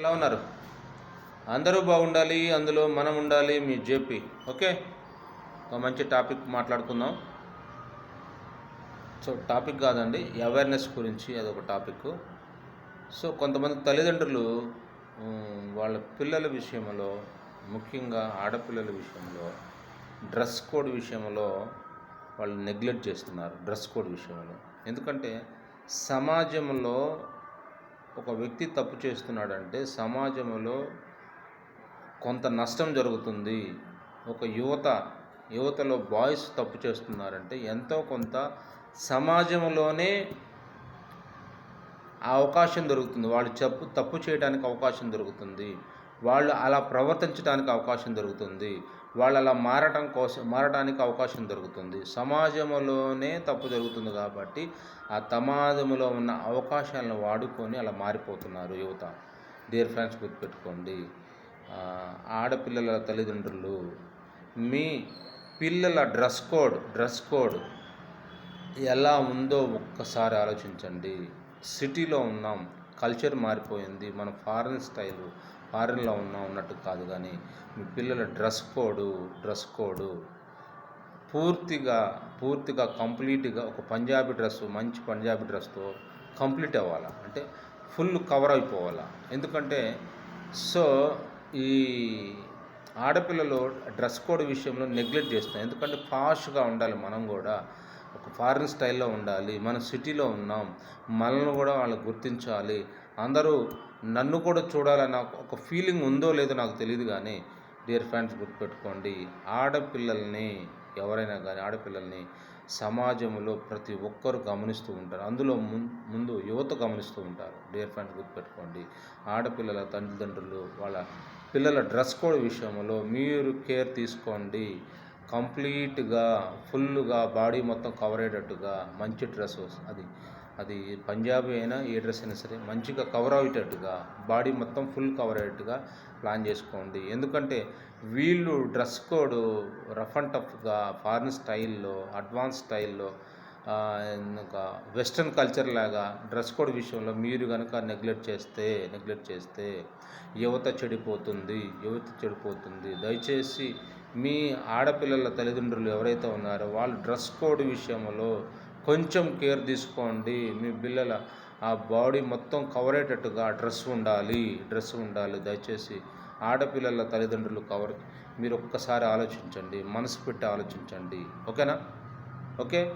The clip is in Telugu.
ఎలా ఉన్నారు? అందరూ బాగుండాలి అందులో మనం ఉండాలి మీ జేపీ. ఓకే? ఒక మంచి టాపిక్ మాట్లాడుకుందాం. సో టాపిక్ కాదండి అవేర్నెస్ గురించి అదొక టాపిక్. సో కొంతమంది తల్లిదండ్రులు వాళ్ళ పిల్లల విషయంలో ముఖ్యంగా ఆడపిల్లల విషయంలో డ్రెస్ కోడ్ విషయంలో వాళ్ళు నెగ్లెక్ట్ చేస్తున్నారు డ్రెస్ కోడ్ విషయంలో. ఎందుకంటే సమాజంలో ఒక వ్యక్తి తప్పు చేస్తున్నాడంటే సమాజంలో కొంత నష్టం జరుగుతుంది. ఒక యువత యువతలో బాయ్స్ తప్పు చేస్తున్నారంటే ఎంతో కొంత సమాజంలోనే ఆ అవకాశం దొరుకుతుంది. వాళ్ళు చెప్పు తప్పు చేయడానికి అవకాశం దొరుకుతుంది. వాళ్ళు అలా ప్రవర్తించడానికి అవకాశం దొరుకుతుంది. వాళ్ళు అలా మారటం కోసం మారటానికి అవకాశం దొరుకుతుంది. సమాజంలోనే తప్పు జరుగుతుంది కాబట్టి ఆ సమాజంలో ఉన్న అవకాశాలను వాడుకొని అలా మారిపోతున్నారు యువత. డియర్ ఫ్రెండ్స్ గుర్తుపెట్టుకోండి. ఆడపిల్లల తల్లిదండ్రులు మీ పిల్లల డ్రెస్ కోడ్ డ్రెస్ కోడ్ ఎలా ఉందో ఒక్కసారి ఆలోచించండి. సిటీలో ఉన్నాం కల్చర్ మారిపోయింది మన ఫారెన్ స్టైలు ఫారెన్లో ఉన్నా ఉన్నట్టు కాదు కానీ మీ పిల్లల డ్రెస్ కోడు డ్రెస్ కోడు పూర్తిగా పూర్తిగా కంప్లీట్గా ఒక పంజాబీ డ్రెస్ మంచి పంజాబీ డ్రెస్తో కంప్లీట్ అవ్వాలా? అంటే ఫుల్ కవర్ అయిపోవాలా? ఎందుకంటే సో ఈ ఆడపిల్లలు డ్రెస్ కోడ్ విషయంలో నెగ్లెక్ట్ చేస్తాం ఎందుకంటే ఫాస్ట్గా ఉండాలి మనం కూడా. ఒక ఫారిన్ స్టైల్లో ఉండాలి మన సిటీలో ఉన్నాం మనల్ని కూడా వాళ్ళు గుర్తించాలి. అందరూ నన్ను కూడా చూడాలన్న ఒక ఫీలింగ్ ఉందో లేదో నాకు తెలియదు కానీ డియర్ ఫ్రెండ్స్ గుర్తుపెట్టుకోండి ఆడపిల్లల్ని ఎవరైనా కానీ ఆడపిల్లల్ని సమాజంలో ప్రతి ఒక్కరు గమనిస్తూ ఉంటారు. అందులో ముం- ముందు యువత గమనిస్తూ ఉంటారు. డియర్ ఫ్రెండ్స్ గుర్తుపెట్టుకోండి ఆడపిల్లల తల్లిదండ్రులు వాళ్ళ పిల్లల డ్రెస్ కోడ్ విషయంలో మీరు కేర్ తీసుకోండి. కంప్లీట్గా ఫుల్గా బాడీ మొత్తం కవర్ అయ్యేటట్టుగా మంచి డ్రెస్ అది అది పంజాబీ అయినా ఏ డ్రెస్ అయినా సరే మంచిగా కవర్ అయ్యేటట్టుగా బాడీ మొత్తం ఫుల్ కవర్ అయ్యేట్టుగా ప్లాన్ చేసుకోండి. ఎందుకంటే వీళ్ళు డ్రెస్ కోడ్ రఫ్ అండ్ టఫ్గా ఫారిన్ స్టైల్లో అడ్వాన్స్ స్టైల్లో ఆ, ఇంకా వెస్ట్రన్ కల్చర్ లాగా డ్రెస్ కోడ్ విషయంలో మీరు కనుక నెగ్లెక్ట్ చేస్తే నెగ్లెక్ట్ చేస్తే యువత చెడిపోతుంది యువత చెడిపోతుంది. దయచేసి మీ ఆడపిల్లల తల్లిదండ్రులు ఎవరైతే ఉన్నారో వాళ్ళు డ్రెస్ కోడ్ విషయంలో కొంచెం కేర్ తీసుకోండి. మీ పిల్లల ఆ బాడీ మొత్తం కవర్ అయ్యేటట్టుగా డ్రెస్ ఉండాలి డ్రెస్ ఉండాలి. దయచేసి ఆడపిల్లల తల్లిదండ్రులు కవర్ మీరు ఒక్కసారి ఆలోచించండి మనసు పెట్టి ఆలోచించండి. ఓకేనా? ఓకే?